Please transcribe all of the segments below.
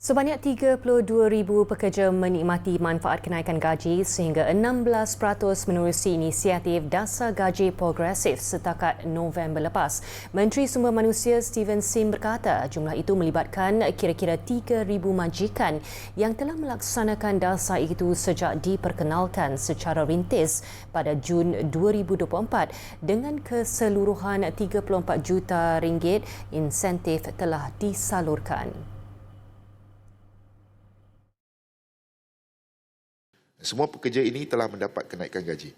Sebanyak 32,000 pekerja menikmati manfaat kenaikan gaji sehingga 16% menerusi inisiatif Dasar Gaji Progresif setakat November lepas. Menteri Sumber Manusia Steven Sim berkata jumlah itu melibatkan kira-kira 3,000 majikan yang telah melaksanakan dasar itu sejak diperkenalkan secara rintis pada Jun 2024 dengan keseluruhan 34 juta ringgit insentif telah disalurkan. Semua pekerja ini telah mendapat kenaikan gaji.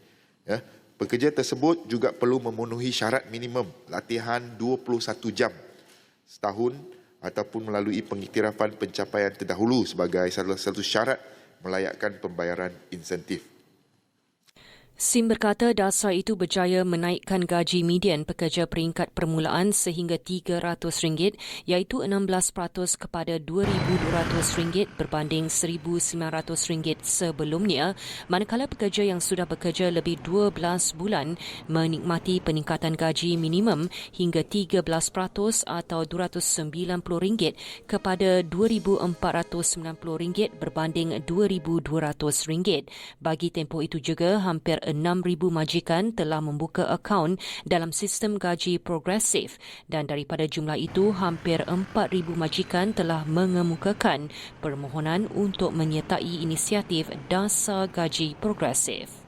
Ya. Pekerja tersebut juga perlu memenuhi syarat minimum latihan 21 jam setahun ataupun melalui pengiktirafan pencapaian terdahulu sebagai salah satu syarat melayakkan pembayaran insentif. Sim berkata dasar itu berjaya menaikkan gaji median pekerja peringkat permulaan sehingga RM300 iaitu 16% kepada RM2,200 berbanding RM1,900 sebelumnya manakala pekerja yang sudah bekerja lebih 12 bulan menikmati peningkatan gaji minimum hingga 13% atau RM290 kepada RM2,490 berbanding RM2,200. Bagi tempoh itu juga hampir 6,000 majikan telah membuka akaun dalam sistem gaji progresif dan daripada jumlah itu hampir 4,000 majikan telah mengemukakan permohonan untuk menyertai inisiatif dasar gaji progresif.